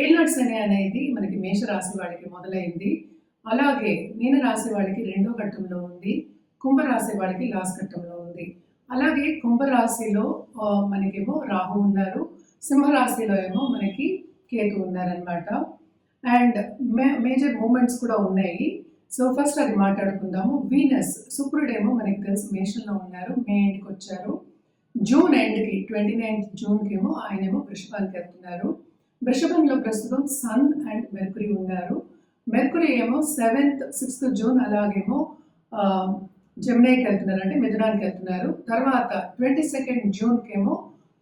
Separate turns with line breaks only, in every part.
ఏళ్ళనాటి శని అనేది మనకి మేషరాశి వాళ్ళకి మొదలైంది. అలాగే మీన రాశి వాళ్ళకి రెండో ఘట్టంలో ఉంది. కుంభరాశి వాళ్ళకి లాస్ట్ ఘట్టంలో ఉంది. అలాగే కుంభరాశిలో మనకేమో రాహు ఉన్నారు. సింహరాశిలో ఏమో మనకి కేతు ఉన్నారనమాట అండ్ మే మేజర్ మూమెంట్స్ కూడా ఉన్నాయి. సో ఫస్ట్ అది మాట్లాడుకుందాము. వీనస్ శుక్రుడేమో మనకి తెలుసు మేషంలో ఉన్నారు. మే ఎండ్కి వచ్చారు. జూన్ ఎండ్కి ట్వంటీ నైన్త్ జూన్కి ఏమో ఆయనేమో వృషభానికి వెళ్తున్నారు. వృషభంలో ప్రస్తుతం సన్ అండ్ మెర్కురీ ఉన్నారు. మెర్కురీ ఏమో సెవెంత్ సిక్స్త్ జూన్ అలాగేమో జమ్నాయికి వెళ్తున్నారు అంటే మిథునానికి వెళ్తున్నారు. తర్వాత ట్వంటీ సెకండ్ జూన్కి ఏమో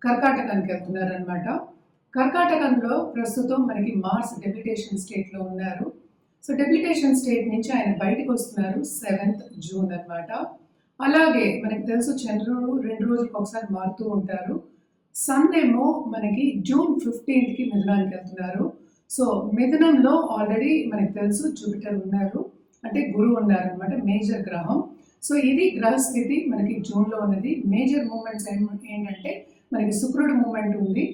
కర్కాటకానికి వెళ్తున్నారు అనమాట కర్కాటకంలో ప్రస్తుతం మనకి మార్స్ డెప్యుటేషన్ స్టేట్లో ఉన్నారు. సో డెప్యుటేషన్ స్టేట్ నుంచి ఆయన బయటకు వస్తున్నారు సెవెంత్ జూన్ అన్నమాట. అలాగే మనకి తెలుసు చంద్రుడు రెండు రోజులకు ఒకసారి మారుతూ ఉంటారు. సన్ ఏమో మనకి జూన్ ఫిఫ్టీన్త్కి మిథునానికి వెళ్తున్నారు. సో మిథునంలో ఆల్రెడీ మనకి తెలుసు జూపిటర్ ఉన్నారు. అంటే గురువు ఉన్నారు అనమాట మేజర్ గ్రహం. సో ఇది గ్రహస్థితి మనకి జూన్లో ఉన్నది. మేజర్ మూమెంట్స్ ఏంటంటే మనకి శుక్రుడు మూమెంట్ ఉంది.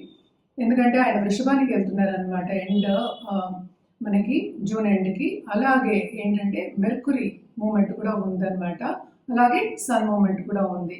ఎందుకంటే ఆయన వృషభానికి వెళ్తున్నారు అనమాట ఎండ్ uh, మనకి జూన్ ఎండ్కి అలాగే ఏంటంటే మెర్కురీ మూమెంట్ కూడా ఉందన్నమాట. అలాగే సన్ మూమెంట్ కూడా ఉంది.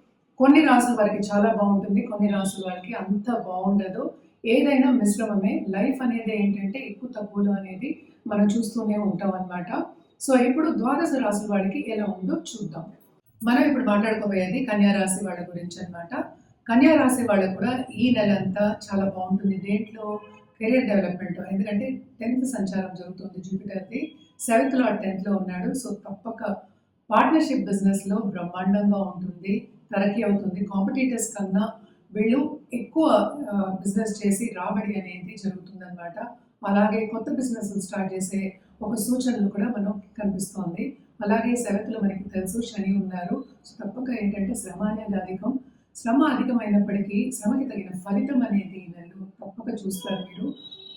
కొన్ని రాసుల వారికి చాలా బాగుంటుంది కొన్ని రాసుల వారికి అంత బాగుండదు. ఏదైనా మిశ్రమమే. లైఫ్ అనేది ఏంటంటే ఎక్కువ తక్కువలు అనేది మనం చూస్తూనే ఉంటాం అన్నమాట. సో ఇప్పుడు ద్వాదశ రాసుల వాడికి ఎలా ఉందో చూద్దాం. మనం ఇప్పుడు మాట్లాడుకోబోయేది కన్యా రాశి వాళ్ళ గురించి అన్నమాట. కన్యా రాశి వాళ్ళకు కూడా ఈ నెల అంతా చాలా బాగుంటుంది. దేంట్లో? Career development. ఎందుకంటే టెన్త్ సంచారం జరుగుతుంది జూపిటర్ది. సెవెంత్లో టెన్త్లో ఉన్నాడు. సో తప్పక పార్ట్నర్షిప్ బిజినెస్లో బ్రహ్మాండంగా ఉంటుంది. తరక్కి అవుతుంది. కాంపిటీటర్స్ కన్నా వీళ్ళు ఎక్కువ బిజినెస్ చేసి రాబడి అనేది జరుగుతుందన్నమాట. అలాగే కొత్త బిజినెస్ స్టార్ట్ చేసే ఒక సూచనలు కూడా మనం కనిపిస్తోంది. అలాగే సెవెంత్లో మనకి తెలుసు శని ఉన్నారు. సో తప్పక ఏంటంటే శ్రమ అనేది అధికం. శ్రమ అధికమైనప్పటికీ శ్రమకి తగిన ఫలితం అనేది ఈ తప్పక చూస్తారు మీరు.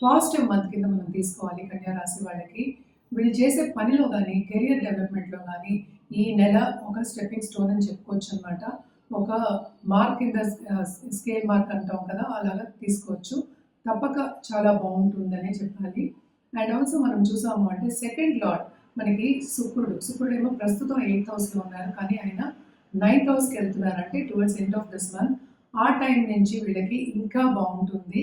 పాజిటివ్ మంత్ కింద మనం తీసుకోవాలి కన్యా రాశి వాళ్ళకి. వీళ్ళు చేసే పనిలో కానీ కెరియర్ డెవలప్మెంట్లో కానీ ఈ నెల ఒక స్టెప్పింగ్ స్టోన్ అని చెప్పుకోవచ్చు అనమాట ఒక మార్క్ కింద స్కేల్ మార్క్ అంటాం కదా అలాగా తీసుకోవచ్చు. తప్పక చాలా బాగుంటుందనే చెప్పాలి. అండ్ ఆల్సో మనం చూసాము అంటే సెకండ్ లార్డ్ మనకి శుక్రుడు. శుక్రుడు ఏమో ప్రస్తుతం ఎయిత్ హౌస్లో ఉన్నారు కానీ ఆయన నైన్త్ హౌస్కి వెళ్తున్నారు అంటే towards end of this month ఆ టైం నుంచి వీళ్ళకి ఇంకా బాగుంటుంది.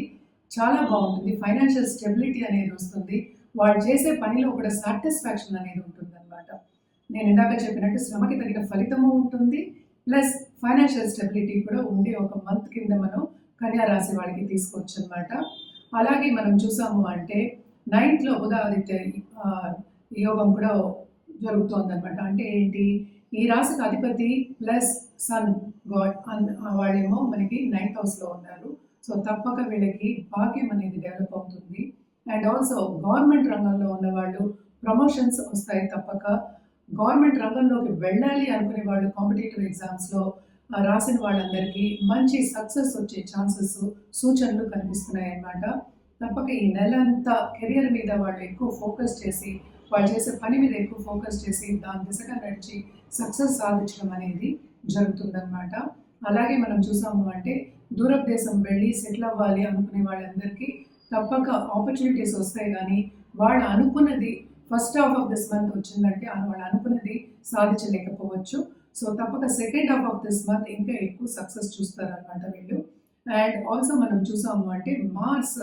చాలా బాగుంటుంది. ఫైనాన్షియల్ స్టెబిలిటీ అనేది వస్తుంది. వాళ్ళు చేసే పనిలో కూడా సాటిస్ఫాక్షన్ అనేది ఉంటుంది. నేను ఇందాక చెప్పినట్టు శ్రమకి తగిన ఫలితము ఉంటుంది ప్లస్ ఫైనాన్షియల్ స్టెబిలిటీ కూడా ఉండే ఒక మంత్ కింద మనం కన్యా రాశి వాళ్ళకి తీసుకోవచ్చు అనమాట అలాగే మనం చూసాము అంటే నైన్త్లో ఉదాదిత్య యోగం కూడా జరుగుతోందనమాట అంటే ఏంటి? ఈ రాశికి అధిపతి ప్లస్ సన్ గాడ్ అన్- వాళ్ళేమో మనకి నైన్త్ హౌస్లో ఉన్నారు. సో తప్పక వీళ్ళకి భాగ్యం అనేది డెవలప్ అవుతుంది. అండ్ ఆల్సో గవర్నమెంట్ రంగంలో ఉన్న వాళ్ళు ప్రమోషన్స్ వస్తాయి తప్పక. గవర్నమెంట్ రంగంలోకి వెళ్ళాలి అనుకునే వాళ్ళు కాంపిటేటివ్ ఎగ్జామ్స్లో రాసిన వాళ్ళందరికీ మంచి సక్సెస్ వచ్చే ఛాన్సెస్ సూచనలు కనిపిస్తున్నాయి అన్నమాట తప్పక ఈ నెల అంతా కెరియర్ మీద వాళ్ళు ఎక్కువ ఫోకస్ చేసి వాళ్ళు చేసే పని మీద ఎక్కువ ఫోకస్ చేసి దాని దిశగా నడిచి సక్సెస్ సాధించడం అనేది జరుగుతుందన్నమాట. అలాగే మనం చూసాము అంటే దూరదేశం వెళ్ళి సెటిల్ అవ్వాలి అనుకునే వాళ్ళందరికీ తప్పక ఆపర్చునిటీస్ వస్తాయి కానీ వాళ్ళు అనుకున్నది first half of this month వచ్చిందంటే వాళ్ళు అనుకున్నది సాధించలేకపోవచ్చు. సో తప్పక second half of this month ఇంకా ఎక్కువ సక్సెస్ చూస్తారనమాట వీళ్ళు. అండ్ ఆల్సో మనం చూసాము అంటే మార్స్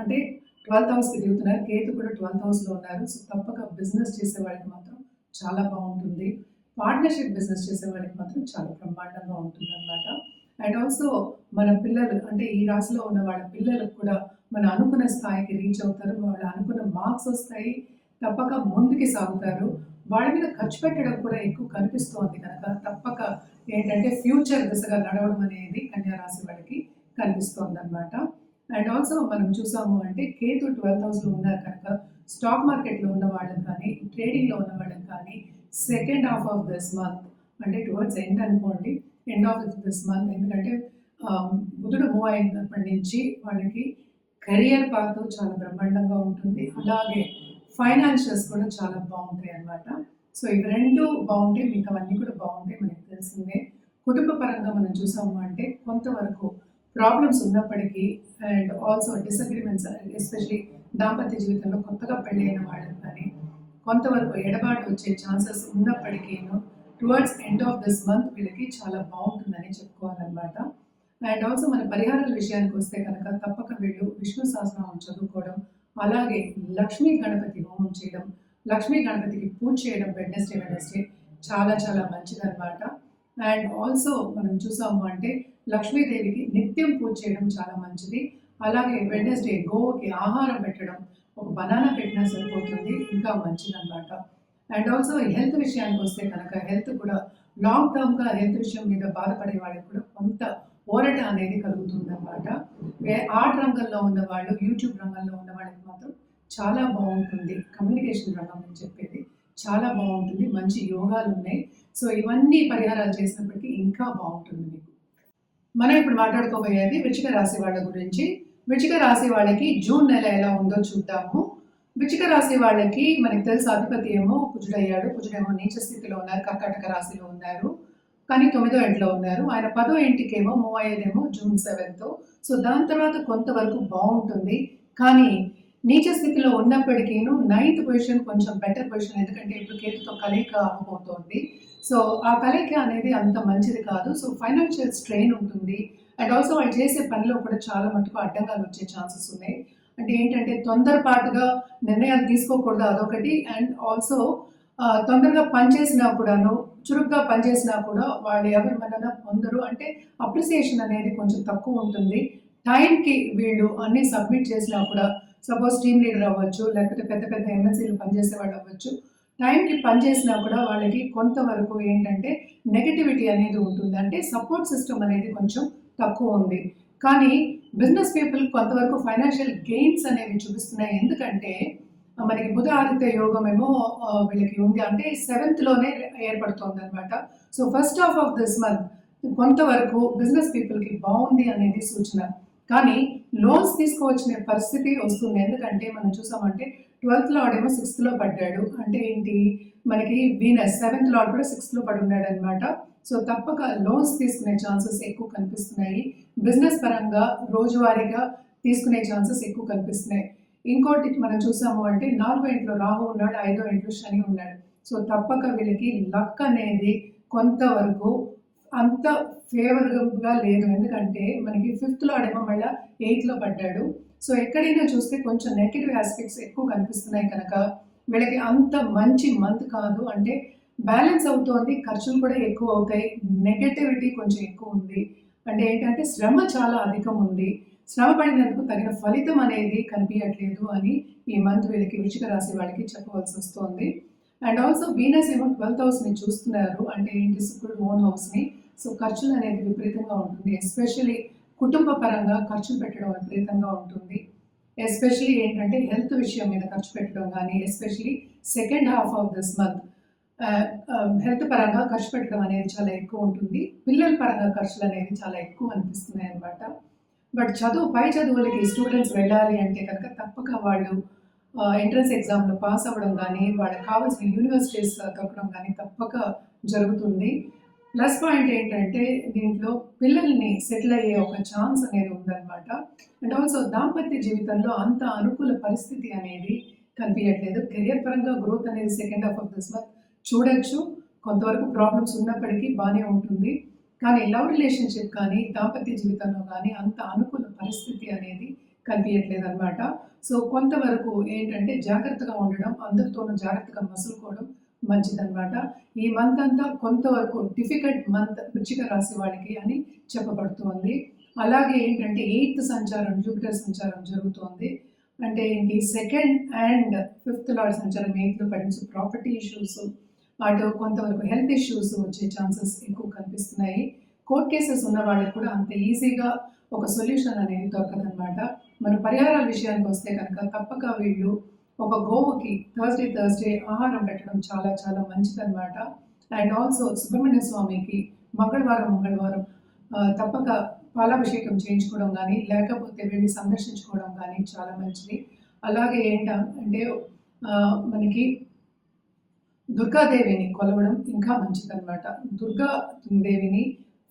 అంటే ట్వెల్త్ హౌస్కి దిగుతున్నారు. కేతు కూడా ట్వెల్త్ హౌస్లో ఉన్నారు. సో తప్పక బిజినెస్ చేసే వాళ్ళకి మాత్రం చాలా బాగుంటుంది. పార్ట్నర్షిప్ బిజినెస్ చేసే వాళ్ళకి మాత్రం చాలా బ్రహ్మాండంగా ఉంటుంది అనమాట అండ్ ఆల్సో మన పిల్లలు అంటే ఈ రాశిలో ఉన్న వాళ్ళ పిల్లలకు కూడా మన అనుకున్న స్థాయికి రీచ్ అవుతారు. వాళ్ళు అనుకున్న మార్క్స్ వస్తాయి. తప్పక ముందుకి సాగుతారు. వాళ్ళ మీద ఖర్చు పెట్టడం కూడా ఎక్కువ కనిపిస్తోంది కనుక తప్పక ఏంటంటే ఫ్యూచర్ దిశగా నడవడం అనేది కన్యారాశి వాళ్ళకి కనిపిస్తోంది అనమాట అండ్ ఆల్సో మనం చూసాము అంటే కేతు ట్వెల్త్ హౌస్లో ఉన్నారు కనుక స్టాక్ మార్కెట్లో ఉన్న వాళ్ళని కానీ ట్రేడింగ్లో ఉన్న వాళ్ళని కానీ second half of this month అంటే టువర్డ్స్ ఎండ్ అనుకోండి ఎండ్ ఆఫ్ దిస్ మంత్ ఎందుకంటే బుధుడు మూవ్ అయినప్పటి నుంచి వాళ్ళకి కెరియర్ పాత్ చాలా బ్రహ్మాండంగా ఉంటుంది. అలాగే ఫైనాన్షియల్స్ కూడా చాలా బాగుంటాయి అన్నమాట. సో ఇవి రెండు బాగుంటాయి అవన్నీ కూడా బాగుంటాయి మనకి తెలిసిందే. కుటుంబ పరంగా మనం చూసాము అంటే కొంతవరకు ప్రాబ్లమ్స్ ఉన్నప్పటికీ అండ్ ఆల్సో డిసగ్రిమెంట్స్ ఎస్పెషలీ దాంపత్య జీవితంలో కొత్తగా పెళ్ళైన వాళ్ళకి కానీ కొంతవరకు ఎడబాటు వచ్చే ఛాన్సెస్ ఉన్నప్పటికీ towards end of this month వీళ్ళకి చాలా బాగుంటుందని చెప్పుకోవాలన్నమాట. అండ్ ఆల్సో మన పరిహారాల విషయానికి వస్తే కనుక తప్పక వీళ్ళు విష్ణు సహస్రనామం చదువుకోవడం అలాగే లక్ష్మీ గణపతి హోమం చేయడం లక్ష్మీ గణపతికి పూజ చేయడం వెడ్నెస్డే వెడ్నెస్డే చాలా చాలా మంచిదన్నమాట. అండ్ ఆల్సో మనం చూసాము అంటే లక్ష్మీదేవికి నిత్యం పూజ చేయడం చాలా మంచిది. అలాగే వెడ్నెస్డే గోవుకి ఆహారం పెట్టడం ఒక బనానా పెట్టినా సరిపోతుంది ఇంకా మంచిదన్నమాట. అండ్ ఆల్సో హెల్త్ విషయానికి వస్తే కనుక హెల్త్ కూడా లాంగ్ టర్మ్గా హెల్త్ విషయం మీద బాధపడే వాళ్ళకి కూడా కొంత ఓరట అనేది కలుగుతుందన్నమాట. ఆర్ట్ రంగంలో ఉన్న వాళ్ళు యూట్యూబ్ రంగంలో ఉన్న వాళ్ళకి మాత్రం చాలా బాగుంటుంది. కమ్యూనికేషన్ రంగం అని చెప్పేది చాలా బాగుంటుంది. మంచి యోగాలు ఉన్నాయి. సో ఇవన్నీ పరిహారాలు చేసినప్పటికీ ఇంకా బాగుంటుంది మీకు. మనం ఇప్పుడు మాట్లాడుకోబోయేది వృచ్చిక రాశి వాళ్ళ గురించి. వృచ్చిక రాశి వాళ్ళకి జూన్ నెల ఎలా ఉందో చూద్దాము. వృచ్చిక రాశి వాళ్ళకి మనకి తెలుసు అధిపతి ఏమో కుజుడయ్యాడు. కుజుడేమో నీచ స్థితిలో ఉన్నారు కర్కాటక రాశిలో ఉన్నారు. కానీ తొమ్మిదో ఇంట్లో ఉన్నారు. ఆయన పదో ఇంటికేమో మూవ్ అయ్యేదేమో జూన్ సెవెంత్. సో దాని తర్వాత కొంతవరకు బాగుంటుంది. కానీ నీచ స్థితిలో ఉన్నప్పటికీను నైన్త్ పొజిషన్ కొంచెం బెటర్ పొజిషన్ ఎందుకంటే ఇప్పుడు కేతుతో కలయిక అవ్వబోతోంది. సో ఆ కలయిక అనేది అంత మంచిది కాదు. సో ఫైనాన్షియల్ స్ట్రెయిన్ ఉంటుంది. అండ్ ఆల్సో వాళ్ళు చేసే పనిలో కూడా చాలా మటుకు అడ్డంగాలు వచ్చే ఛాన్సెస్ ఉన్నాయి. అంటే ఏంటంటే తొందరపాటుగా నిర్ణయాలు తీసుకోకూడదు అదొకటి. అండ్ ఆల్సో తొందరగా పనిచేసినా కూడాను చురుగ్గా పనిచేసినా కూడా వాళ్ళు ఎవరి మన పొందరు. అంటే అప్రిసియేషన్ అనేది కొంచెం తక్కువ ఉంటుంది. టైంకి వీళ్ళు అన్ని సబ్మిట్ చేసినా కూడా సపోజ్ టీమ్ లీడర్ అవ్వచ్చు లేకపోతే పెద్ద పెద్ద ఎమ్మెల్సీలు పనిచేసే వాళ్ళు అవ్వచ్చు టైంకి పనిచేసినా కూడా వాళ్ళకి కొంతవరకు ఏంటంటే నెగటివిటీ అనేది ఉంటుంది. అంటే సపోర్ట్ సిస్టమ్ అనేది కొంచెం తక్కువ ఉంది. కానీ బిజినెస్ పీపుల్ కొంతవరకు ఫైనాన్షియల్ గెయిన్స్ అనేవి చూపిస్తున్నాయి. ఎందుకంటే మనకి బుధ ఆదిత్య యోగం ఏమో వీళ్ళకి ఉంది. అంటే సెవెంత్లోనే ఏర్పడుతుంది అనమాట so first half of this month కొంతవరకు బిజినెస్ పీపుల్కి బాగుంది అనేది సూచన. కానీ లోన్స్ తీసుకోవచ్చిన పరిస్థితి వస్తుంది. ఎందుకంటే మనం చూసామంటే ట్వెల్త్ లాడ్ ఏమో సిక్స్త్లో పడ్డాడు. అంటే ఏంటి? మనకి వీనస్ సెవెంత్ లాడ్ కూడా సిక్స్త్లో పడి ఉన్నాడు అనమాట సో తప్పక లోన్స్ తీసుకునే ఛాన్సెస్ ఎక్కువ కనిపిస్తున్నాయి. బిజినెస్ పరంగా రోజువారీగా తీసుకునే ఛాన్సెస్ ఎక్కువ కనిపిస్తున్నాయి. ఇంకోటి మనం చూసాము అంటే నాలుగో ఇంట్లో రాహు ఉన్నాడు ఐదో ఇంట్లో శని ఉన్నాడు. సో తప్పక వీళ్ళకి లక్ అనేది కొంతవరకు అంత ఫేవరబుల్గా లేదు. ఎందుకంటే మనకి ఫిఫ్త్లో ఆడేమో మళ్ళీ ఎయిత్లో పడ్డాడు. సో ఎక్కడైనా చూస్తే కొంచెం నెగిటివ్ ఆస్పెక్ట్స్ ఎక్కువ కనిపిస్తున్నాయి కనుక వీళ్ళకి అంత మంచి మంత్ కాదు. అంటే బ్యాలెన్స్ అవుతోంది ఖర్చులు కూడా ఎక్కువ అవుతాయి నెగటివిటీ కొంచెం ఎక్కువ ఉంది. అంటే ఏంటంటే శ్రమ చాలా అధికం ఉంది. శ్రమ పడినందుకు తగిన ఫలితం అనేది కనిపించట్లేదు అని ఈ మంత్ వీళ్ళకి వృచిక రాశి వాళ్ళకి చెప్పవలసి వస్తుంది. అండ్ ఆల్సో వీనస్ ఏమో ట్వెల్త్ హౌస్ని చూస్తున్నారు. అంటే ఏంటి? శుక్రుడు ఓన్ హౌస్ని సో ఖర్చులు అనేది విపరీతంగా ఉంటుంది. ఎస్పెషలీ కుటుంబ పరంగా ఖర్చులు పెట్టడం విపరీతంగా ఉంటుంది. ఎస్పెషలీ ఏంటంటే హెల్త్ విషయం మీద ఖర్చు పెట్టడం కానీ especially second half of this month health పరంగా ఖర్చు పెట్టడం అనేది చాలా ఎక్కువ ఉంటుంది. పిల్లల పరంగా ఖర్చులు అనేవి చాలా ఎక్కువ అనిపిస్తున్నాయి అన్నమాట బట్ చదువు పై చదువులకి స్టూడెంట్స్ వెళ్ళాలి అంటే కనుక తప్పక వాళ్ళు ఎంట్రన్స్ ఎగ్జామ్లో పాస్ అవ్వడం కానీ వాళ్ళకి కావాల్సిన యూనివర్సిటీస్ దొరకడం కానీ తప్పక జరుగుతుంది. ప్లస్ పాయింట్ ఏంటంటే దీంట్లో పిల్లల్ని సెటిల్ అయ్యే ఒక ఛాన్స్ అనేది ఉందన్నమాట. అండ్ ఆల్సో దాంపత్య జీవితంలో అంత అనుకూల పరిస్థితి అనేది కనిపించట్లేదు కెరియర్ పరంగా గ్రోత్ అనేది second half of this month చూడొచ్చు. కొంతవరకు ప్రాబ్లమ్స్ ఉన్నప్పటికీ బాగానే ఉంటుంది. కానీ లవ్ రిలేషన్షిప్ కానీ దాంపత్య జీవితంలో కానీ అంత అనుకూల పరిస్థితి అనేది కనిపించట్లేదు అనమాట సో కొంతవరకు ఏంటంటే జాగ్రత్తగా ఉండడం అందరితోనూ జాగ్రత్తగా మసులుకోవడం మంచిదన్నమాట. ఈ మంత్ అంతా కొంతవరకు డిఫికల్ట్ మంత్ వృచ్చిక రాశి వాళ్ళకి అని చెప్పబడుతోంది. అలాగే ఏంటంటే ఎయిత్ సంచారం జూపిటర్ సంచారం జరుగుతోంది. అంటే ఏంటి? సెకండ్ అండ్ ఫిఫ్త్ లార్డ్ సంచారం ఎయిత్లో పడించు ప్రాపర్టీ ఇష్యూస్ అటు కొంతవరకు హెల్త్ ఇష్యూస్ వచ్చే ఛాన్సెస్ ఎక్కువ కనిపిస్తున్నాయి. కోర్ట్ కేసెస్ ఉన్న వాళ్ళకి కూడా అంత ఈజీగా ఒక సొల్యూషన్ అనేది దొరకదనమాట మన పరిహారాల విషయానికి వస్తే కనుక తప్పక వీళ్ళు ఒక గోవుకి థర్స్డే థర్స్డే ఆహారం పెట్టడం చాలా చాలా మంచిదన్నమాట. అండ్ ఆల్సో సుబ్రహ్మణ్య స్వామికి మంగళవారం మంగళవారం తప్పక పాలాభిషేకం చేయించుకోవడం కానీ లేకపోతే వెళ్ళి సందర్శించుకోవడం కానీ చాలా మంచిది. అలాగే ఏంట అంటే మనకి దుర్గాదేవిని కొలవడం ఇంకా మంచిదన్నమాట. దుర్గా దేవిని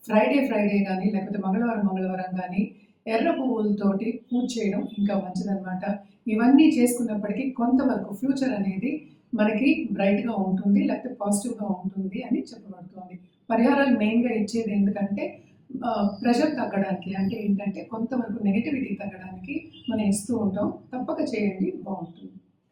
ఫ్రైడే ఫ్రైడే కానీ లేకపోతే మంగళవారం మంగళవారం కానీ ఎర్ర పువ్వులతోటి పూజ చేయడం ఇంకా మంచిదన్నమాట. ఇవన్నీ చేసుకున్నప్పటికీ కొంతవరకు ఫ్యూచర్ అనేది మనకి బ్రైట్గా ఉంటుంది లేకపోతే పాజిటివ్గా ఉంటుంది అని చెప్పబడుతుంది. పరిహారాలు మెయిన్గా ఇచ్చేది ఎందుకంటే ప్రెషర్ తగ్గడానికి అంటే ఏంటంటే కొంతవరకు నెగిటివిటీ తగ్గడానికి మనం ఇస్తూ ఉంటాం. తప్పక చేయండి బాగుంటుంది.